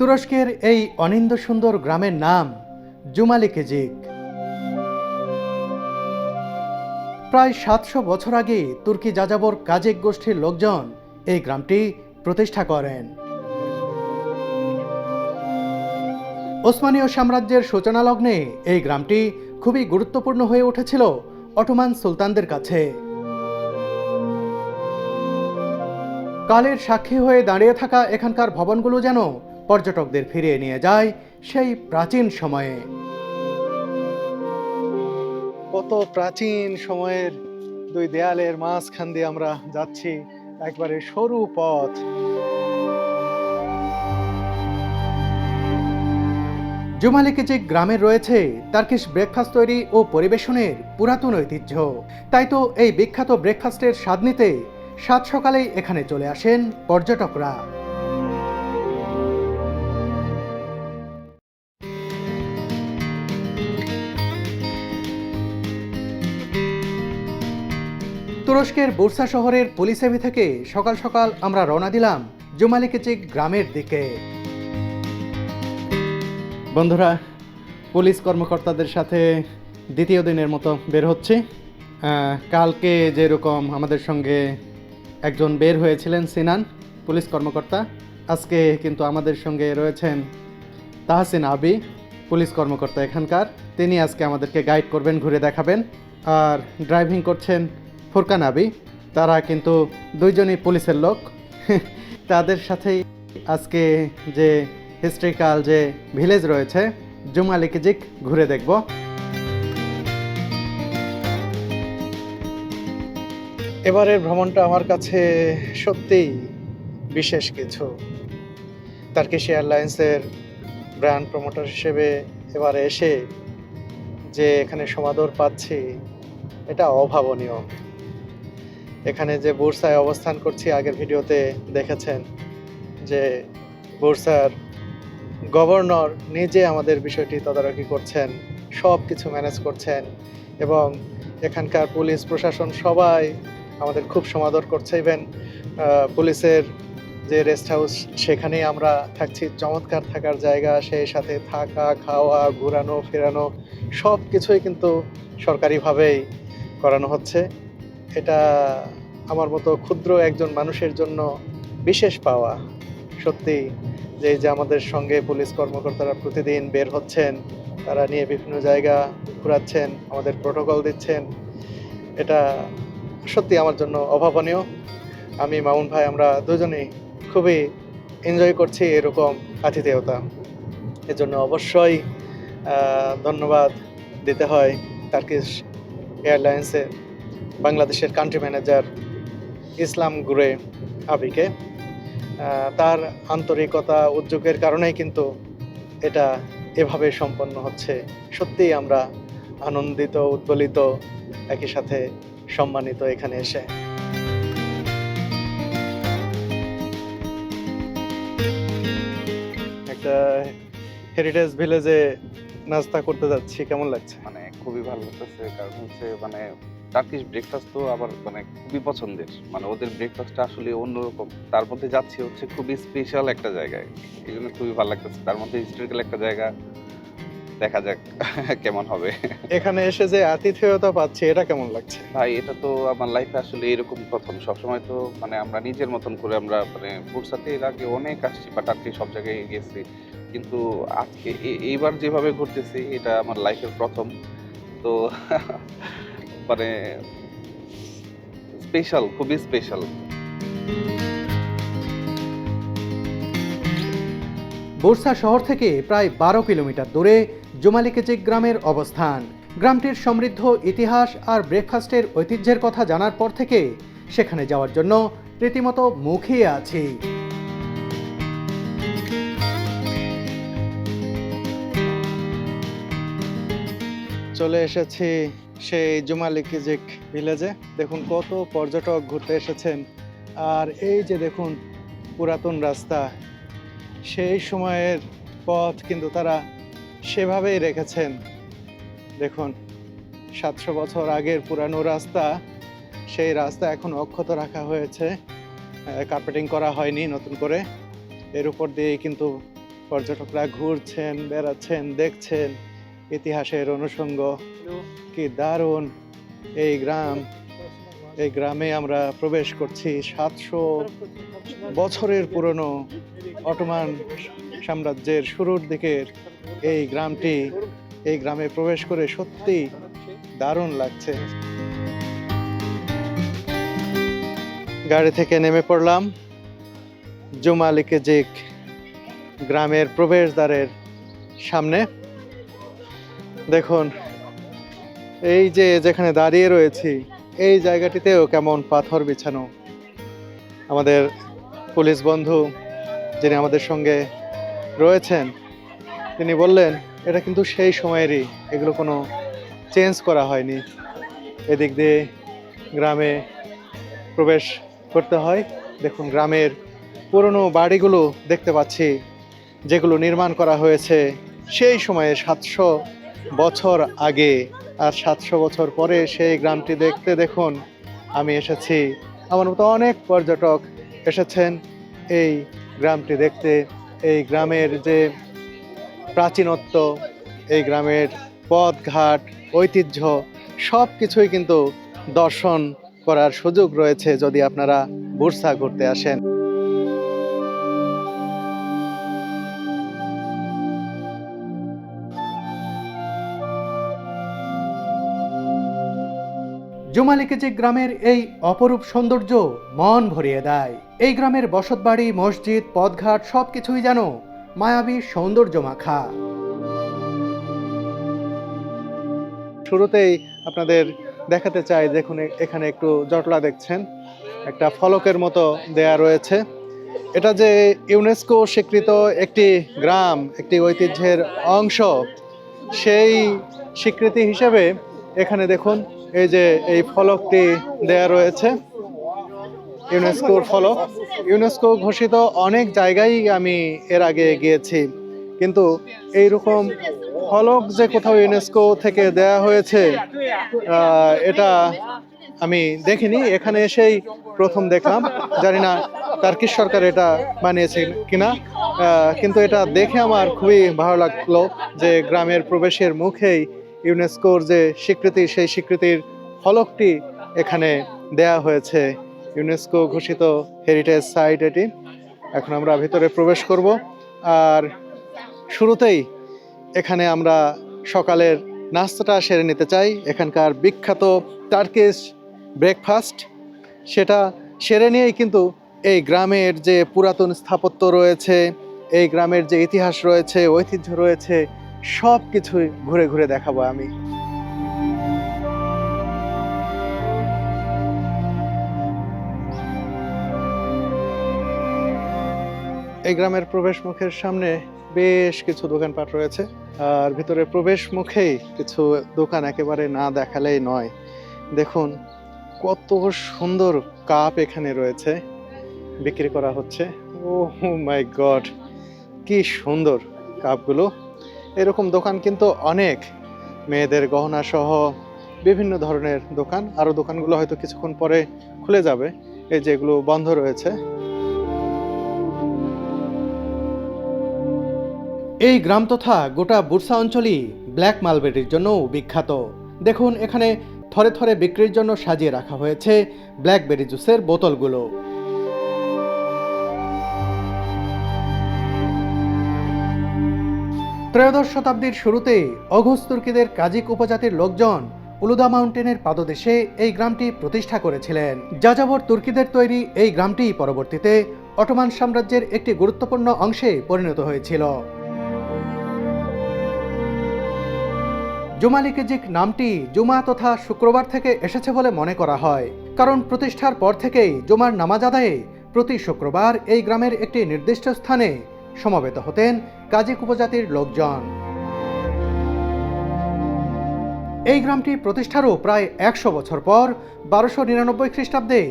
তুরস্কের এই অনিন্দ সুন্দর গ্রামের নাম জুমালিকেজিক প্রায় সাতশো বছর আগে তুর্কি যাযাবর কাজেক গোষ্ঠীর লোকজন এই গ্রামটি প্রতিষ্ঠা করেন। ওসমানীয় সাম্রাজ্যের সূচনা লগ্নে এই গ্রামটি খুবই গুরুত্বপূর্ণ হয়ে উঠেছিল অটোমান সুলতানদের কাছে। কালের সাক্ষী হয়ে দাঁড়িয়ে থাকা এখানকার ভবনগুলো যেন পর্যটকদের ফিরিয়ে নিয়ে যায় সেই প্রাচীন সময়ে। কত প্রাচীন সময়ের দুই দেয়ালের মাঝখান দিয়ে আমরা যাচ্ছি একবারে সরু পথ। জুমালিকেচি গ্রামে রয়েছে টার্কিশ ব্রেকফাস্ট তৈরি ও পরিবেশনের পুরাতন ঐতিহ্য। তাই তো এই বিখ্যাত ব্রেকফাস্টের স্বাদ নিতে সাত সকালেই এখানে চলে আসেন পর্যটকরা। তুরস্কের বুরসা শহরের পুলিশেভি থেকে সকাল সকাল আমরা রওনা দিলাম জুমালিকেচিক গ্রামের দিকে। বন্ধুরা, পুলিশ কর্মকর্তাদের সাথে দ্বিতীয় দিনের মতো বের হচ্ছে। কালকে যেরকম আমাদের সঙ্গে একজন বের হয়েছিলেন, সিনান, পুলিশ কর্মকর্তা। আজকে কিন্তু আমাদের সঙ্গে রয়েছেন তাহসিন আবি, পুলিশ কর্মকর্তা এখানকার। তিনি আজকে আমাদেরকে গাইড করবেন, ঘুরে দেখাবেন। আর ড্রাইভিং করছেন ফুরকান আবি তারা কিন্তু দুইজনই পুলিশের লোক। তাদের সাথেই আজকে যে হিস্ট্রিক্যাল যে ভিলেজ রয়েছে জুমালিকিজিক ঘুরে দেখব। এবারের ভ্রমণটা আমার কাছে সত্যিই বিশেষ কিছু। টার্কিশ এয়ারলাইন্সের ব্র্যান্ড প্রমোটার হিসেবে এবারে এসে যে এখানে সমাদর পাচ্ছি, এটা অভাবনীয়। এখানে যে বুরসায় অবস্থান করছি, আগের ভিডিওতে দেখেছেন যে বুরসার গভর্নর নিজে আমাদের বিষয়টি তদারকি করছেন সব কিছু ম্যানেজ করছেন এবং এখানকার পুলিশ, প্রশাসন সবাই আমাদের খুব সমাদর করছে। ইভেন পুলিশের যে রেস্ট হাউস, সেখানেই আমরা থাকছি। চমৎকার থাকার জায়গা, সেই সাথে থাকা, খাওয়া, ঘোরানো, ফেরানো সব কিছুই কিন্তু সরকারিভাবেই করানো হচ্ছে। এটা আমার মতো ক্ষুদ্র একজন মানুষের জন্য বিশেষ পাওয়া। সত্যি যে যে আমাদের সঙ্গে পুলিশ কর্মকর্তারা প্রতিদিন বের হচ্ছেন, তারা নিয়ে বিভিন্ন জায়গা ঘুরাচ্ছেন, আমাদের প্রোটোকল দিচ্ছেন, এটা সত্যি আমার জন্য অভাবনীয়। আমি মামুন ভাই, আমরা দুজনেই খুবই এনজয় করছি এরকম আতিথেয়তা। এজন্য অবশ্যই ধন্যবাদ দিতে হয় টার্কিশ এয়ারলাইন্সের বাংলাদেশের কান্ট্রি ম্যানেজার ইসলাম গুরে আবিকে। তার আন্তরিকতা, উদ্যোগের কারণেই কিন্তু এটা এভাবে সম্পন্ন হচ্ছে। সত্যিই আমরা আনন্দিত, উদ্বলিত, একই সাথে সম্মানিত এখানে এসে। একটা হেরিটেজ ভিলেজে নাস্তা করতে যাচ্ছি, কেমন লাগছে? মানে খুবই ভালো লাগতেছে, কারণ হচ্ছে মানে টার্কিশ ব্রেকফাস্ট তো আবার মানে খুবই পছন্দের। মানে ওদের ব্রেকফাস্টটা আসলে অন্যরকম। তার মধ্যে যাচ্ছি হচ্ছে খুবই স্পেশাল একটা জায়গায় এই জন্য খুবই ভালো লাগতেছে। তার মধ্যে হিস্টোরিক্যাল একটা জায়গা। দেখা যাক কেমন হবে। এখানে এসে যে আতিথেয়তা পাচ্ছি এটা কেমন লাগছে? ভাই এটা তো আমার লাইফে আসলে এরকম প্রথম। সবসময় তো মানে আমরা নিজের মতন করে আমরা মানে বুরসাতে এর আগে অনেক আসছি বা টার্কি সব জায়গায় গেছি। কিন্তু আজকে এইবার যেভাবে ঘুরতেছি এটা আমার লাইফের প্রথম। তো মানে স্পেশাল খুবই স্পেশাল বুরসা শহর থেকে প্রায় বারো কিলোমিটার দূরে জুমালিকেচিক গ্রামের অবস্থান। গ্রামটির সমৃদ্ধ ইতিহাস আর ব্রেকফাস্টের ঐতিহ্যের কথা জানার পর থেকে সেখানে যাওয়ার জন্য রীতিমতো মুখিয়ে আছি। চলে এসেছি সেই জুমালিকিজিক ভিলেজে। দেখুন কত পর্যটক ঘুরতে এসেছেন। আর এই যে দেখুন পুরাতন রাস্তা, সেই সময়ের পথ কিন্তু তারা সেভাবেই রেখেছেন। দেখুন, সাতশো বছর আগের পুরানো রাস্তা, সেই রাস্তা এখন অক্ষত রাখা হয়েছে। কার্পেটিং করা হয়নি নতুন করে। এর উপর দিয়েই কিন্তু পর্যটকরা ঘুরছেন, বেড়াচ্ছেন, দেখছেন। ইতিহাসের অনুষঙ্গ। কি দারুণ। এই গ্রাম এই গ্রামে আমরা প্রবেশ করছি সাতশো বছরের পুরনো অটোমান সাম্রাজ্যের শুরুর দিকের এই গ্রামটি। এই গ্রামে প্রবেশ করে সত্যি দারুণ লাগছে। গাড়ি থেকে নেমে পড়লাম জুমালিকে জিক গ্রামের প্রবেশদ্বারের সামনে। দেখুন, এই যে যেখানে দাঁড়িয়ে রয়েছি, এই জায়গাটিতেও কেমন পাথর বিছানো। আমাদের পুলিশ বন্ধু যিনি আমাদের সঙ্গে রয়েছেন, তিনি বললেন, এটা কিন্তু সেই সময়েরই, এগুলো কোনো চেঞ্জ করা হয়নি। এদিক দিয়ে গ্রামে প্রবেশ করতে হয়। দেখুন, গ্রামের পুরনো বাড়িগুলো দেখতে পাচ্ছি, যেগুলো নির্মাণ করা হয়েছে সেই সময়ে সাতশো বছর আগে আর সাতশো বছর পরে সেই গ্রামটি দেখতে দেখুন, আমি এসেছি। আমার মতো অনেক পর্যটক এসেছেন এই গ্রামটি দেখতে। এই গ্রামের যে প্রাচীনত্ব, এই গ্রামের পথঘাট, ঐতিহ্য সব কিছুই কিন্তু দর্শন করার সুযোগ রয়েছে যদি আপনারা বুরসা ঘুরতে আসেন। জুমালিকেজি গ্রামের এই অপরূপ সৌন্দর্য মন ভরিয়ে দেয়। এই গ্রামের বসতবাড়ি, মসজিদ, পথঘাট সব কিছুই যেন মায়াবী সৌন্দর্য মাখা। শুরুতেই আপনাদের দেখাতে চাই, দেখুন এখানে একটু জটলা দেখছেন। একটা ফলকের মতো দেয়া রয়েছে। এটা যে ইউনেস্কো স্বীকৃত একটি গ্রাম, একটি ঐতিহ্যের অংশ, সেই স্বীকৃতি হিসেবে এখানে দেখুন এই যে এই ফলকটি দেয়া রয়েছে ইউনেস্কোর ফলক। ইউনেস্কো ঘোষিত অনেক জায়গায় আমি এর আগে গিয়েছি, কিন্তু এইরকম ফলক যে কোথাও ইউনেস্কো থেকে দেয়া হয়েছে এটা আমি দেখিনি। এখানে এসেই প্রথম দেখলাম। জানি না টার্কিশ সরকার এটা বানিয়েছে কিনা কিন্তু এটা দেখে আমার খুবই ভালো লাগল যে গ্রামের প্রবেশের মুখেই ইউনেস্কোর যে স্বীকৃতি, সেই স্বীকৃতির ফলকটি এখানে দেয়া হয়েছে। ইউনেস্কো ঘোষিত হেরিটেজ সাইট এটি। এখন আমরা ভিতরে প্রবেশ করব। আর শুরুতেই এখানে আমরা সকালের নাস্তাটা সেরে নিতে চাই। এখানকার বিখ্যাত টার্কিশ ব্রেকফাস্ট। সেটা সেরে নিয়েই কিন্তু এই গ্রামের যে পুরাতন স্থাপত্য রয়েছে, এই গ্রামের যে ইতিহাস রয়েছে, ঐতিহ্য রয়েছে সব কিছুই ঘুরে ঘুরে দেখাবো আমি। এই গ্রামের প্রবেশ মুখের সামনে বেশ কিছু দোকানপাট রয়েছে। আর ভিতরে প্রবেশ মুখেই কিছু দোকান একেবারে না দেখালেই নয়। দেখুন, কত সুন্দর কাপ এখানে রয়েছে, বিক্রি করা হচ্ছে। ও মাই গড, কি সুন্দর কাপগুলো। এরকম দোকান কিন্তু অনেক। মেয়েদের গহনা সহ বিভিন্ন ধরনের দোকান। আরও দোকানগুলো হয়তো কিছুক্ষণ পরে খুলে যাবে। এই যেগুলো বন্ধ রয়েছে। এই গ্রাম তথা গোটা বুরসা অঞ্চলই ব্ল্যাক মালবেরির জন্য বিখ্যাত। দেখুন, এখানে থরে থরে বিক্রির জন্য সাজিয়ে রাখা হয়েছে ব্ল্যাকবেরি জুসের বোতলগুলো। ত্রয়োদশ শতাব্দীর শুরুতে অঘোষ তুর্কিদের কাজিক উপজাতির লোকজন উলুদা মাউন্টেনের পাদদেশে এই গ্রামটি প্রতিষ্ঠা করেছিলেন। যাযাবর তুর্কিদের তৈরি এই গ্রামটি পরবর্তীতে অটোমান সাম্রাজ্যের একটি গুরুত্বপূর্ণ অংশে পরিণত হয়েছিল। জুমালিকেজিক নামটি জুমা তথা শুক্রবার থেকে এসেছে বলে মনে করা হয়। কারণ প্রতিষ্ঠার পর থেকেই জুমার নামাজ আদায়ে প্রতি শুক্রবার এই গ্রামের একটি নির্দিষ্ট স্থানে সমবেত হতেন কাজিক উপজাতির লোকজন। এই গ্রামটি প্রতিষ্ঠারও প্রায় একশো বছর পর বারোশো নিরানব্বই খ্রিস্টাব্দে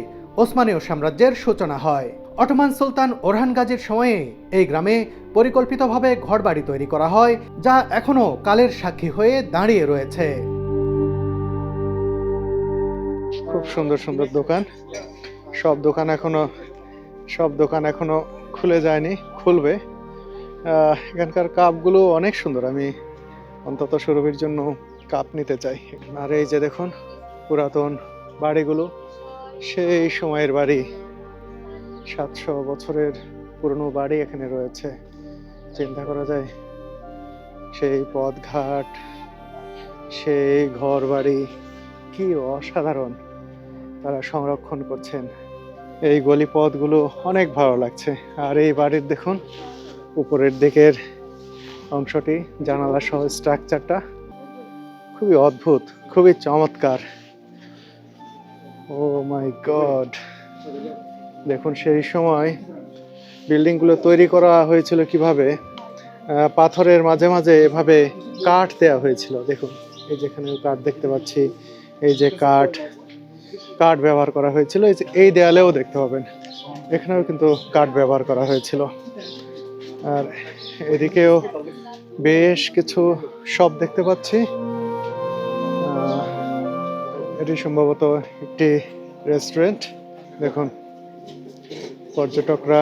ওসমানীয় সাম্রাজ্যের সূচনা হয়। অটোমান সুলতান ওরহান গাজীর সময়ে এই গ্রামে পরিকল্পিতভাবে ঘরবাড়ি তৈরি করা হয়, যা এখনও কালের সাক্ষী হয়ে দাঁড়িয়ে রয়েছে। খুব সুন্দর সুন্দর দোকান। সব দোকান এখনও, সব দোকান এখনও খুলে যায়নি, খুলবে। এখানকার কাপগুলো অনেক সুন্দর। আমি অন্তত সুরভির জন্য কাপ নিতে চাই। আর এই যে দেখুন, পুরাতন বাড়িগুলো, সেই সময়ের বাড়ি। সাতশো বছরের পুরনো বাড়ি এখানে রয়েছে। চিন্তা করা যায়, সেই পথঘাট, সেই ঘর বাড়ি কি অসাধারণ তারা সংরক্ষণ করছেন। এই গলি পথগুলো অনেক ভালো লাগছে। আর এই বাড়ির দেখুন উপরের দিকের অংশটি জানালা সহ স্ট্রাকচারটা খুবই অদ্ভুত, খুবই চমৎকার। ও মাই গড দেখুন, সেই সময় বিল্ডিংগুলো তৈরি করা হয়েছিল কীভাবে? পাথরের মাঝে মাঝে এভাবে কাঠ দেওয়া হয়েছিল। দেখুন, এই যেখানে কাঠ দেখতে পাচ্ছি, এই যে কাঠ কাঠ ব্যবহার করা হয়েছিল। এই দেয়ালেও দেখতে পাবেন, এখানেও কিন্তু কাঠ ব্যবহার করা হয়েছিল। আর এদিকেও বেশ কিছু শপ দেখতে পাচ্ছি। এটি সম্ভবত একটি রেস্টুরেন্ট। দেখুন পর্যটকরা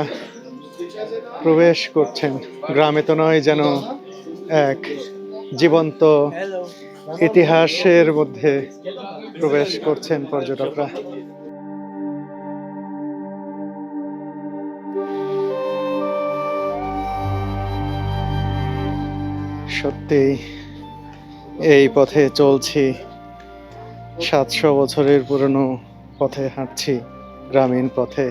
প্রবেশ করছেন। গ্রামে তো নয় যেন এক জীবন্ত ইতিহাসের মধ্যে প্রবেশ করছেন পর্যটকরা। সত্যি এই পথে চলছি। সাতশো বছরের পুরনো পথে হাঁটছি, গ্রামীণ পথে।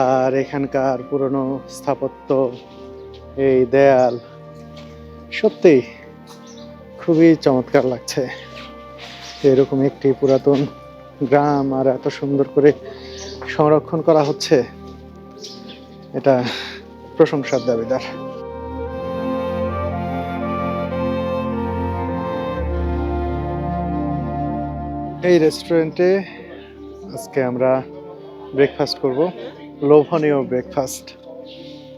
আর এখানকার পুরনো স্থাপত্য, এই দেয়াল, সত্যি খুবই চমৎকার লাগছে। এরকম একটি পুরাতন গ্রাম আর এত সুন্দর করে সংরক্ষণ করা হচ্ছে, এটা প্রশংসার দাবিদার। এই রেস্টুরেন্টে আজকে আমরা ব্রেকফাস্ট করব। লোভনীয় ব্রেকফাস্ট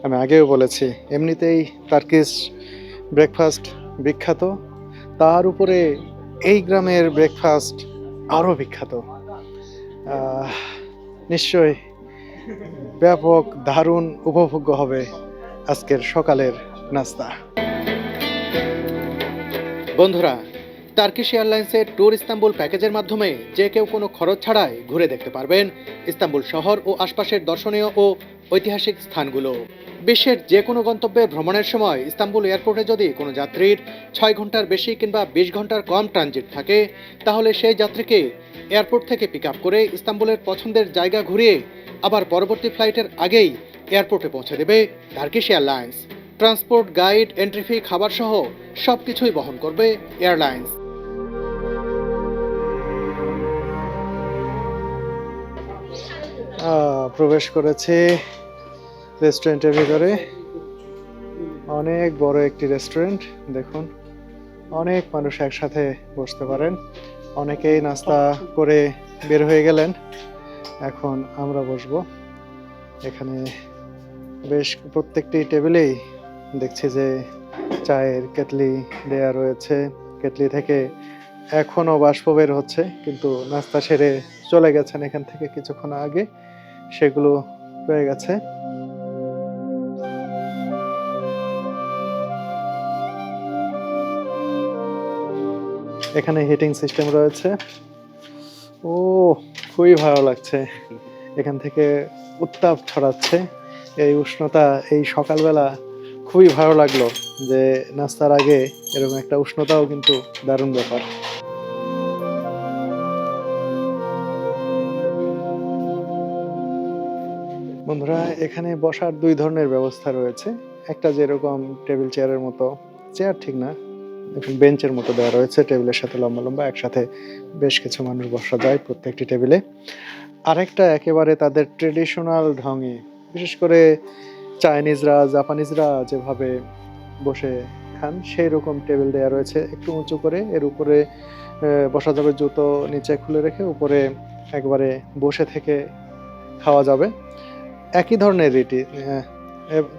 আমি আগেও বলেছি এমনিতেই টার্কিশ ব্রেকফাস্ট বিখ্যাত। তার উপরে এই গ্রামের ব্রেকফাস্ট আরও বিখ্যাত। আহ, নিশ্চয়ই ব্যাপক দারুণ উপভোগ্য হবে আজকের সকালের নাস্তা। বন্ধুরা টার্কিশ এয়ারলাইন্সের ট্যুর ইস্তাম্বুল প্যাকেজের মাধ্যমে যে কেউ কোনো খরচ ছাড়াই ঘুরে দেখতে পারবেন ইস্তাম্বুল শহর ও আশপাশের দর্শনীয় ও ঐতিহাসিক স্থানগুলো। বিশ্বের যে কোনো গন্তব্যে ভ্রমণের সময় ইস্তাম্বুল এয়ারপোর্টে যদি কোনো যাত্রীর ছয় ঘণ্টার বেশি কিংবা বিশ ঘণ্টার কম ট্রানজিট থাকে, তাহলে সেই যাত্রীকে এয়ারপোর্ট থেকে পিক করে ইস্তাম্বুলের পছন্দের জায়গা ঘুরিয়ে আবার পরবর্তী ফ্লাইটের আগেই এয়ারপোর্টে পৌঁছে দেবে Turkish airlines. Transport, guide, entry fee খাবার সহ সব কিছুই বহন করবে এয়ারলাইন্স। প্রবেশ করেছে রেস্টুরেন্টের ভিতরে। অনেক বড় একটি রেস্টুরেন্ট, দেখুন। অনেক মানুষ একসাথে বসতে পারেন। অনেকেই নাস্তা করে বের হয়ে গেলেন। এখন আমরা বসবো। এখানে বেশ প্রত্যেকটি টেবিলেই দেখছি যে চায়ের কেটলি দেয়া রয়েছে। কেটলি থেকে এখনও বাষ্প বের হচ্ছে, কিন্তু নাস্তা সেরে চলে গেছেন এখান থেকে কিছুক্ষণ আগে। সেগুলো রয়ে গেছে। এখানে হিটিং সিস্টেম রয়েছে। ও, খুবই ভালো লাগছে। এখান থেকে উত্তাপ ছড়াচ্ছে। এই উষ্ণতা এই সকালবেলা খুবই ভালো লাগল যে নাস্তার আগে এরকম একটা উষ্ণতাও কিন্তু দারুণ ব্যাপার। বন্ধুরা, এখানে বসার দুই ধরনের ব্যবস্থা রয়েছে। একটা যেরকম টেবিল চেয়ারের মতো, চেয়ার ঠিক না বেঞ্চের মতো দেওয়া রয়েছে, টেবিলের সাথে লম্বা লম্বা, একসাথে বেশ কিছু মানুষ বসা যায় প্রত্যেকটি টেবিলে। আরেকটা একেবারে তাদের ট্রেডিশনাল ঢঙে, বিশেষ করে চাইনিজরা, জাপানিজরা যেভাবে বসে খান সেই রকম টেবিল দেওয়া রয়েছে। একটু উঁচু করে, এর উপরে বসা যাবে জুতো নিচে খুলে রেখে, উপরে একবারে বসে থেকে খাওয়া যাবে। একই ধরনের রীতি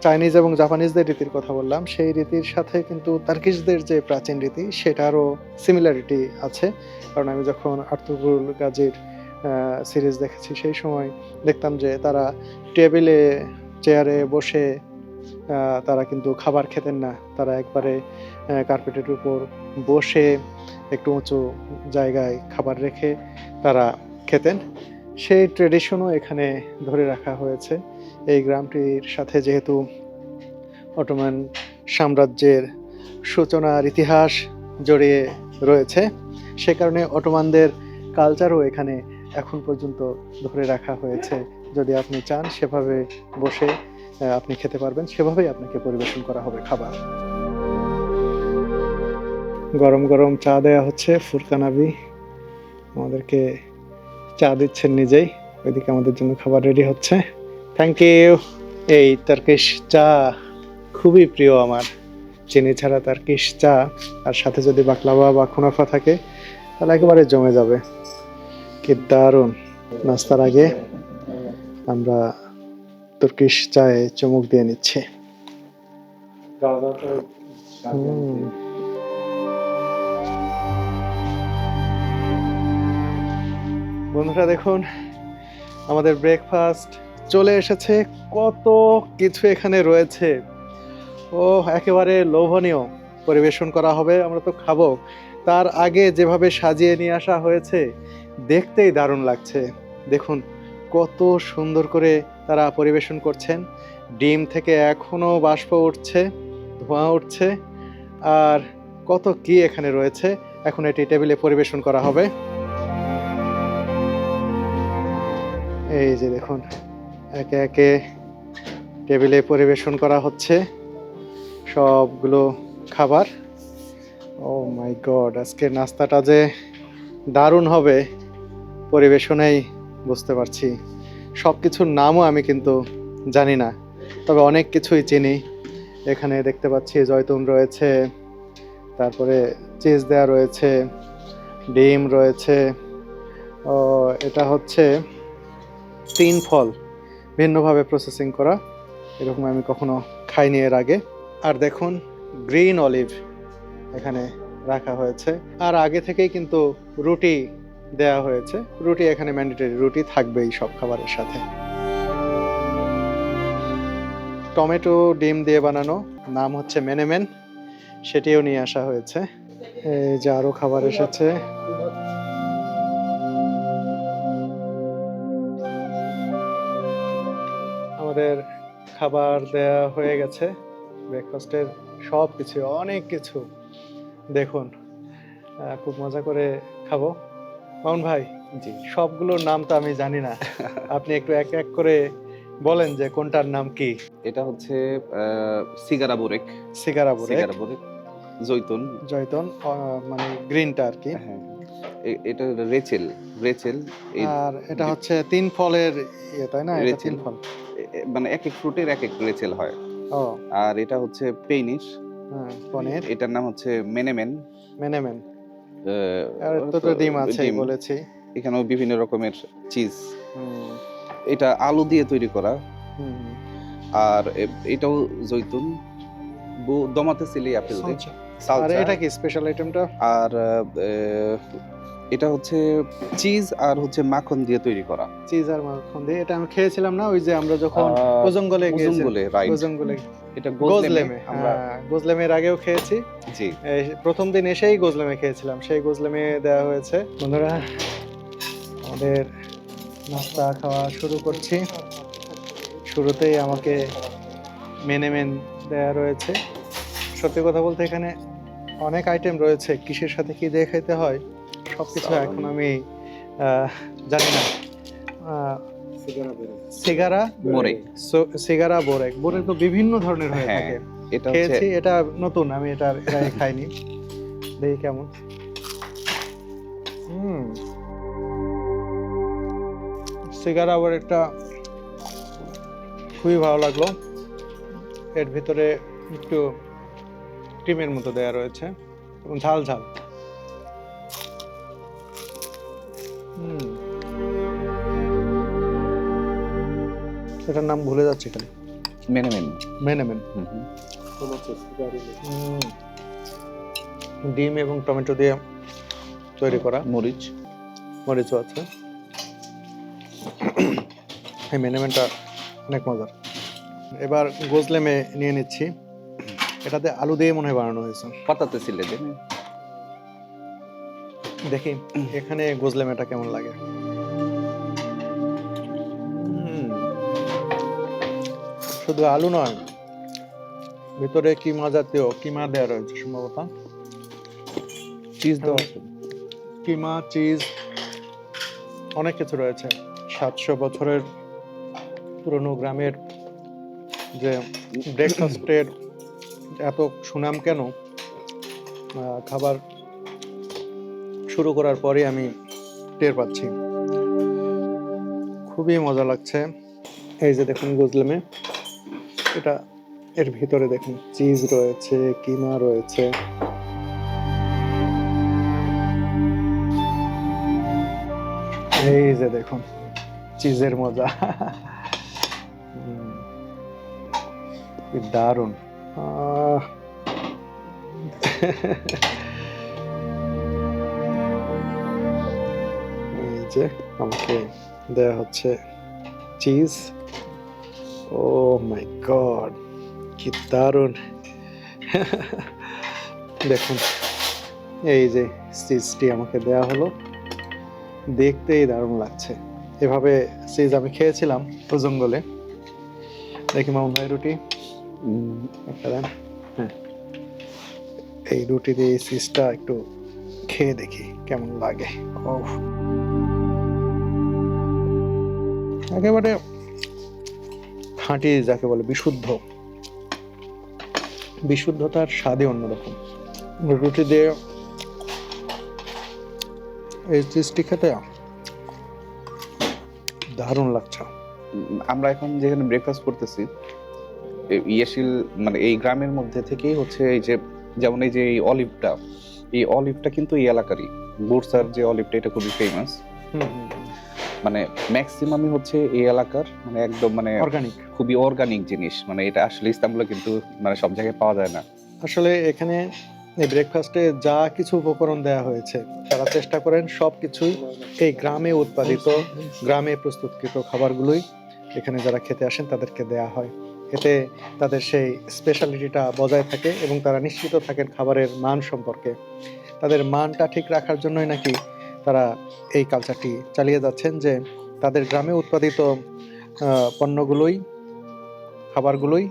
চাইনিজ এবং জাপানিজদের রীতির কথা বললাম, সেই রীতির সাথে কিন্তু তার্কিশদের যে প্রাচীন রীতি সেটারও সিমিলারিটি আছে। কারণ আমি যখন আর্তুগুল গাজীর সিরিজ দেখেছি, সেই সময় দেখতাম যে তারা টেবিলে চেয়ারে বসে তারা কিন্তু খাবার খেতেন না। তারা একবারে কার্পেটের উপর বসে একটু উঁচু জায়গায় খাবার রেখে তারা খেতেন। সেই ট্রেডিশনও এখানে ধরে রাখা হয়েছে। এই গ্রামটির সাথে যেহেতু অটোমান সাম্রাজ্যের সূচনার ইতিহাস জড়িয়ে রয়েছে, সে কারণে অটোমানদের কালচারও এখানে এখন পর্যন্ত ধরে রাখা হয়েছে। যদি আপনি চান সেভাবে বসে আপনি খেতে পারবেন, সেভাবেই আপনাকে পরিবেশন করা হবে খাবার। গরম গরম চা দেয়া হচ্ছে ফুরকানাবি। আমাদেরকে চা দিচ্ছেন নিজেই। ওইদিকে আমাদের জন্য খাবার রেডি হচ্ছে। থ্যাংক ইউ এই তার্কিশ চা খুবই প্রিয় আমার। চিনি ছাড়া তার্কিশ চা আর সাথে যদি বাকলাওয়া বা খুনাফা থাকে তাহলে একেবারে জমে যাবে। কি দারুণ। নাস্তার আগে আমরা তুর্কিশ চায়ে চুমুক দিয়ে নিচ্ছি। বন্ধুরা, দেখুন, আমাদের ব্রেকফাস্ট চলে এসেছে। কত কিছু এখানে রয়েছে। ও, একেবারে লোভনীয় পরিবেশন করা হবে, আমরা তো খাব। তার আগে যেভাবে সাজিয়ে নিয়ে আসা হয়েছে, দেখতেই দারুণ লাগছে। দেখুন, কত সুন্দর করে তারা পরিবেশন করছেন। ডিম থেকে এখনও বাষ্প উঠছে, ধোঁয়া উঠছে, আর কত কি এখানে রয়েছে, এখন এটি টেবিলে পরিবেশন করা হবে। এই যে দেখুন, একে একে টেবিলে পরিবেশন করা হচ্ছে সবগুলো খাবার। ও মাই গড, আজকে নাস্তাটা যে দারুণ হবে, পরিবেশনেই বুঝতে পারছি। সব কিছুর নামও আমি কিন্তু জানি না, তবে অনেক কিছুই চিনি। এখানে দেখতে পাচ্ছি জয়তুন রয়েছে, তারপরে চিজ দেওয়া রয়েছে, ডিম রয়েছে। ও, এটা হচ্ছে তিন ফল ভিন্নভাবে প্রসেসিং করা। এরকম আমি কখনো খাইনি এর আগে। আর দেখুন গ্রিন অলিভ এখানে রাখা হয়েছে। আর আগে থেকেই কিন্তু রুটি দেয়া হয়েছে। রুটি এখানে ম্যান্ডেটরি রুটি থাকবেই সব খাবারের সাথে। টমেটো ডিম দিয়ে বানানো, নাম হচ্ছে মেনেমেন। সেটিও নিয়ে আসা হয়েছে। এই যে আরও খাবার এসেছে। আমাদের খাবার দেয়া হয়ে গেছে ব্রেকফাস্টের সব কিছু অনেক কিছু। দেখুন খুব মজা করে খাব। মামুন ভাই জি। সবগুলোর নাম তো আমি জানি না। আপনি একটু এক এক করে বলেন যে কোনটার নাম কি? এটা হচ্ছে সিগারা বোরেক। সিগারা বলে সিগারা বোরেক জৈতুন। মানে গ্রিনটা আর কি। হ্যাঁ এটা রেচেল রেচেল আর এটা হচ্ছে তিন ফলের ইয়ে তাই না? এটা তিন ফল। মানে এক এক ফ্রুটের এক এক রেচেল হয়। ও। আর এটা হচ্ছে পেইনিশ হ্যাঁ পনির এটার নাম হচ্ছে মেনেমেন মেনেমেন আহ, আর তো তো ডিম আছে বলেছি। এখানেও বিভিন্ন রকমের চিজ এটা আলু দিয়ে তৈরি করা। আর এটাও জৈতুন। দমাতে সিলি আপেল দিয়ে। আর এটা কি স্পেশাল আইটেমটা আর এটা হচ্ছে চিজ আর হচ্ছে মাখন দিয়ে তৈরি করা। চিজ আর মাখন দিয়ে এটা আমি খেয়েছিলাম না ওই যে আমরা যখন ওজঙ্গলে গিয়েছিলাম। উজুঙ্গলে রাইট ওজঙ্গলে এটা গোজলেমে আমরা হ্যাঁ গোজলেমের আগেও খেয়েছি। জি। প্রথম দিন এসেই গোজলেমে খেয়েছিলাম সেই গোজলেমে দেওয়া হয়েছে। বন্ধুরা আমাদের নাস্তা খাওয়া শুরু করছি। শুরুতেই আমাকে মেনে মেন দেওয়া রয়েছে। সত্যি কথা বলতে এখানে অনেক আইটেম রয়েছে কিসের সাথে কি দিয়ে খেতে হয় সব কিছু এখন আমি জানি না। সিগারা সিগারা বোরেক। বোরেক। তো বিভিন্ন ধরনের হয়ে হ্যাঁ, থাকে। এটা খেয়েছি এটা নতুন আমি এটা এর খাইনি। দেখি কেমন। হুম। সিগারা আবার একটা খুবই ভালো লাগল। এর ভিতরে একটু ক্রিমের মতো দেয়া রয়েছে। এবং ঝাল ঝাল। এটার নাম ভুলে যাচ্ছি খালি। মেনেমেন। মেনেমেন। ডিম এবং টমেটো দিয়ে তৈরি করা। মরিচ। মরিচও আছে। এই মেনেমেনটা অনেক মজার। এবার গোজলেমে নিয়ে নিচ্ছি। এটাতে আলু দিয়ে মনে হয় বানানো হয়েছে। পাতাতে ছিলে যে দেখি এখানে গোজলেমেটা কেমন লাগে? শুধু আলু নয় ভিতরে কিমা জাতীয় কিমা দেওয়া রয়েছে সম্ভবত। চিজ দেওয়া আছে। কিমা চিজ অনেক কিছু রয়েছে। সাতশো বছরের পুরনো গ্রামের যে ব্রেকফাস্টের এত সুনাম কেন? খাবার শুরু করার পরে আমি টের পাচ্ছি। খুবই মজা লাগছে। এই যে দেখুন গুজলেমে। এটা এর ভিতরে দেখুন, চিজ রয়েছে, কিমা রয়েছে। এই যে দেখুন, চিজের মজা। দারুণ। যে আমাকে দেয়া হচ্ছে চিজ ও মাই গড কি দারুণ। দেখুন, এই যে চিজটি আমাকে দেয়া হলো, দেখতেই দারুণ লাগছে। এভাবে চিজ আমি খেয়েছিলাম ও জঙ্গলে দেখি মামুন ভাই রুটি। হ্যাঁ। এই রুটি দিয়ে এই চিজটা একটু খেয়ে দেখি কেমন লাগে। ও একেবারে খাঁটি যাকে বলে বিশুদ্ধ। বিশুদ্ধতার স্বাদই অন্যরকম। রুটি দিয়ে এই চিজটি খেতে দারুণ লাগছে। আমরা এখন যেখানে ব্রেকফাস্ট করতেছি ইয়েশিল মানে এই গ্রামের মধ্যে থেকেই হচ্ছে এই যে যেমন এই যে এই অলিভটা এই অলিভটা কিন্তু এই এলাকারই। বুরসার যে অলিভটা এটা খুবই ফেমাস মানে ম্যাক্সিমামই হচ্ছে এই এলাকার মানে একদম মানে অর্গানিক খুবই অর্গানিক জিনিস। মানে এটা আসলে ইস্তাম্বুলে কিন্তু মানে সব জায়গায় পাওয়া যায় না। আসলে এখানে এই ব্রেকফাস্টে যা কিছু উপকরণ দেওয়া হয়েছে তারা চেষ্টা করেন সব কিছুই এই গ্রামে উৎপাদিত গ্রামে প্রস্তুতকৃত খাবারগুলোই এখানে যারা খেতে আসেন তাদেরকে দেয়া হয়। এতে তাদের সেই স্পেশালিটিটা বজায় থাকে এবং তারা নিশ্চিত থাকেন খাবারের মান সম্পর্কে। তাদের মানটা ঠিক রাখার জন্যই নাকি তারা এই কালচারটি চালিয়ে যাচ্ছেন যে তাদের গ্রামে উৎপাদিত পণ্যগুলোই খাবারগুলোই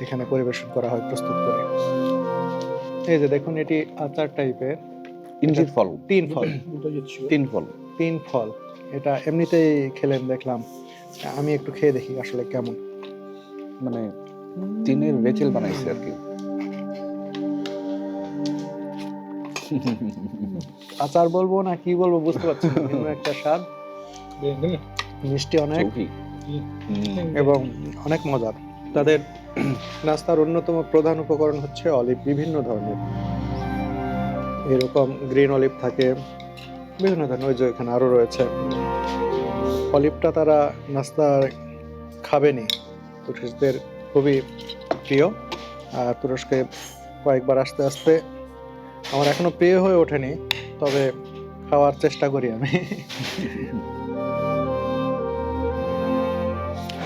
এখানে পরিবেশন করা হয় প্রস্তুত করে। এই যে দেখুন এটি আচার টাইপের ইঞ্জির ফল। তিন ফল। তিন ফল। তিন ফল। এটা এমনিতেই খেলেন দেখলাম। আমি একটু খেয়ে দেখি আসলে কেমন। মানে তিনের বেচেল বানাইছে আর কি। আচার বলব না কি বলব বুঝতে পারছি না ভিন্ন একটা স্বাদ। মিষ্টি অনেক। এবং অনেক মজার। তাদের নাস্তার অন্যতম প্রধান উপকরণ হচ্ছে অলিভ বিভিন্ন ধরনের। এরকম গ্রিন অলিভ থাকে বিভিন্ন ধরনের ওই যে এখানে আরও রয়েছে। অলিভটা তারা নাস্তার খাবেনি। তুরস্কদের খুবই প্রিয় আর তুরস্কে কয়েকবার আসতে আসতে আমার এখনও প্রিয় হয়ে ওঠেনি। তবে খাওয়ার চেষ্টা করি আমি।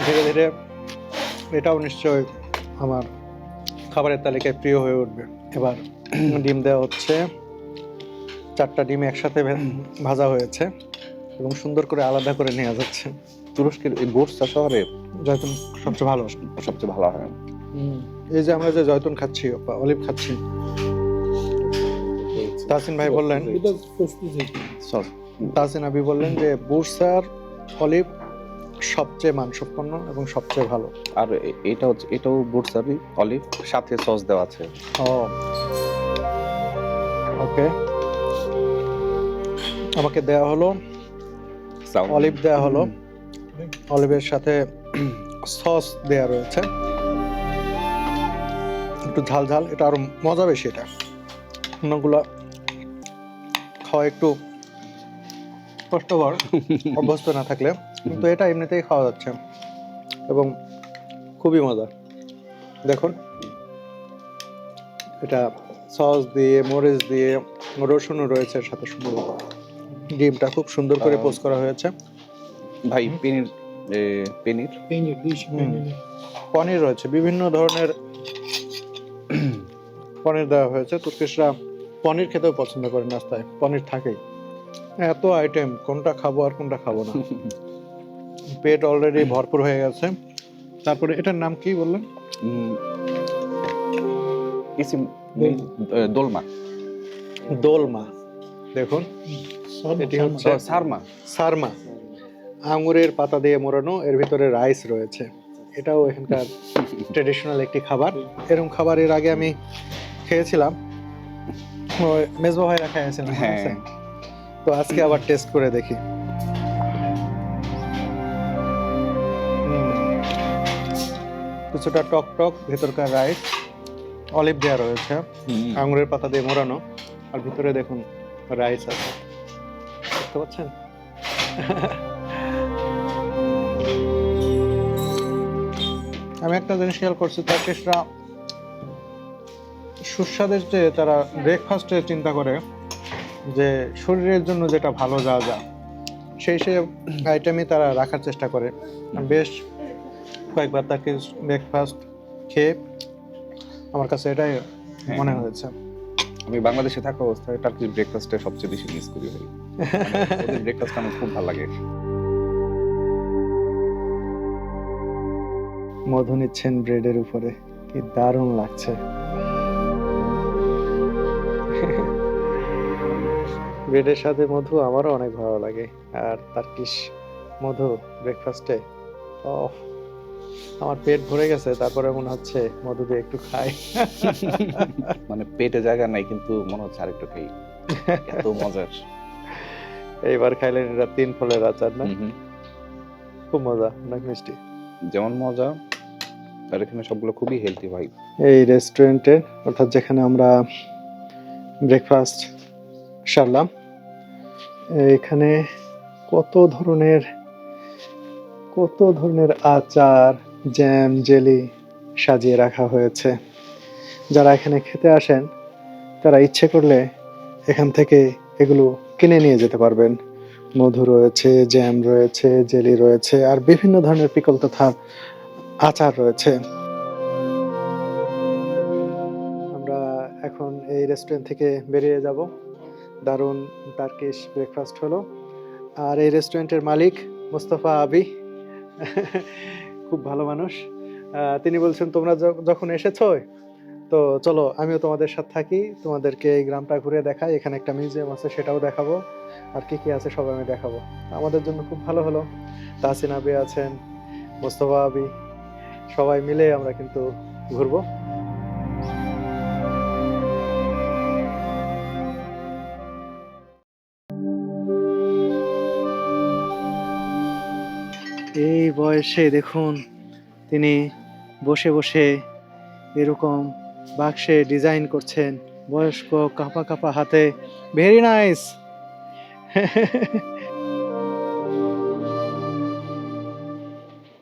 ধীরে ধীরে এটাও নিশ্চয় আমার খাবারের তালিকায় প্রিয় হয়ে উঠবে। এবার ডিম দেওয়া হচ্ছে। চারটা ডিম একসাথে ভাজা হয়েছে এবং সুন্দর করে আলাদা করে নেওয়া যাচ্ছে। তুরস্কের এই বোর্সা শহরে জয়তুন সবচেয়ে ভালো। সবচেয়ে ভালো হয়। এই যে আমরা যে জয়তুন খাচ্ছি অলিভ খাচ্ছি। তাসিন ভাই বললেন সস তাসিন আবি বললেন যে বুরসার অলিভ সবচেয়ে মানসম্পন্ন এবং সবচেয়ে ভালো। আর এটা হচ্ছে এটাও বোর্সারই অলিভ সাথে সস দেওয়া আছে। ও। ওকে। আমাকে দেয়া হলো অলিভ দেয়া হলো। অলিভের সাথে সস দেয়া রয়েছে। একটু ঝাল ঝাল এটা আরও মজা বেশি এটা। অন্যগুলা খাওয়া একটু কষ্টকর অভ্যস্ত না থাকলে। কিন্তু এটা এমনিতেই খাওয়া যাচ্ছে। এবং খুবই মজা দেখুন। এটা সস দিয়ে মরিচ দিয়ে রসুনও রয়েছে সাথে সুন্দর ডিমটা খুব সুন্দর করে পোস্ট করা হয়েছে। ভাই পেনির পেনির? পনির রয়েছে। বিভিন্ন ধরনের পনির দেওয়া হয়েছে। তুর্কিশরা পনির খেতেও পছন্দ করে নাস্তায়। পনির থাকেই। এত আইটেম কোনটা খাব আর কোনটা খাব না। পেট অলরেডি ভরপুর হয়ে গেছে। তারপরে এটার নাম কি বললেন? দোলমা। দোলমা। দেখুন এটি হচ্ছে সারমা। সারমা। আঙুরের পাতা দিয়ে মোড়ানো এর ভিতরে রাইস রয়েছে। এটাও এখানকার ট্রেডিশনাল একটি খাবার। এরকম খাবার এর আগে আমি খেয়েছিলাম। মেজবা ভাইরা খেয়েছিলাম মনে হ্যাঁ। আছে? তো আজকে আবার টেস্ট করে দেখি। কিছুটা টক টক ভেতরকার রাইস অলিভ দেওয়া রয়েছে। আঙুরের পাতা দিয়ে মোড়ানো। আর ভিতরে দেখুন রাইস আছে। দেখতে পাচ্ছেন? আমি একটা জিনিস খেয়াল করছি টার্কিশরা সুস্বাদের যে তারা ব্রেকফাস্টে চিন্তা করে যে শরীরের জন্য যেটা ভালো যা যা সেই সেই আইটেমই তারা রাখার চেষ্টা করে। বেশ কয়েকবার তাকে ব্রেকফাস্ট খেয়ে আমার কাছে এটাই মনে হয়েছে। আমি বাংলাদেশে থাকা অবস্থায় টার্কিশ ব্রেকফাস্টে সবচেয়ে বেশি মিস করি ভাই। মানে ব্রেকফাস্ট আমার খুব ভালো লাগে। মধু নিচ্ছেন ব্রেডের উপরে। কি দারুণ লাগছে। ব্রেডের সাথে মধু আমারও অনেক ভালো লাগে। আর তার্কিশ মধু ব্রেকফাস্টে ও আমার পেট ভরে গেছে তারপরে মনে হচ্ছে মধু দিয়ে একটু খাই। মানে পেটে জায়গা নাই কিন্তু মনে হচ্ছে আরেকটু খাই। এত মজার। এইবার খাইলেন এটা তিন ফলের আচার না। খুব মজা অনেক মিষ্টি। যেমন মজা আর এখানে সবগুলো খুবই হেলদি ভাই। এই রেস্টুরেন্টে অর্থাৎ যেখানে আমরা ব্রেকফাস্ট সারলাম এখানে কত ধরনের কত ধরনের আচার জ্যাম জেলি সাজিয়ে রাখা হয়েছে। যারা এখানে খেতে আসেন, তারা ইচ্ছে করলে এখান থেকে এগুলো কিনে নিয়ে যেতে পারবেন। মধু রয়েছে জ্যাম রয়েছে জেলি রয়েছে, আর বিভিন্ন ধরনের পিকল তথা আচার রয়েছে। আমরা এখন এই রেস্টুরেন্ট থেকে বেরিয়ে যাব। দারুণ টার্কিশ ব্রেকফাস্ট হলো। আর এই রেস্টুরেন্টের মালিক মোস্তফা আবি, খুব ভালো মানুষ। তিনি বলছেন, তোমরা যখন এসেছ, তো চলো, আমিও তোমাদের সাথে থাকি। তোমাদেরকে এই গ্রামটা ঘুরে দেখাই। এখানে একটা মিউজিয়াম আছে, সেটাও দেখাবো। আর কি কি আছে, সব আমি দেখাবো। আমাদের জন্য খুব ভালো হলো। তাহসিন আবি আছেন, মোস্তফা আবি, সবাই মিলে আমরা কিন্তু ঘুরবো। এই বয়সে দেখুন, তিনি বসে বসে এরকম বাক্সে ডিজাইন করছেন। বয়স্ক কাঁপা কাঁপা হাতে ভেরি নাইস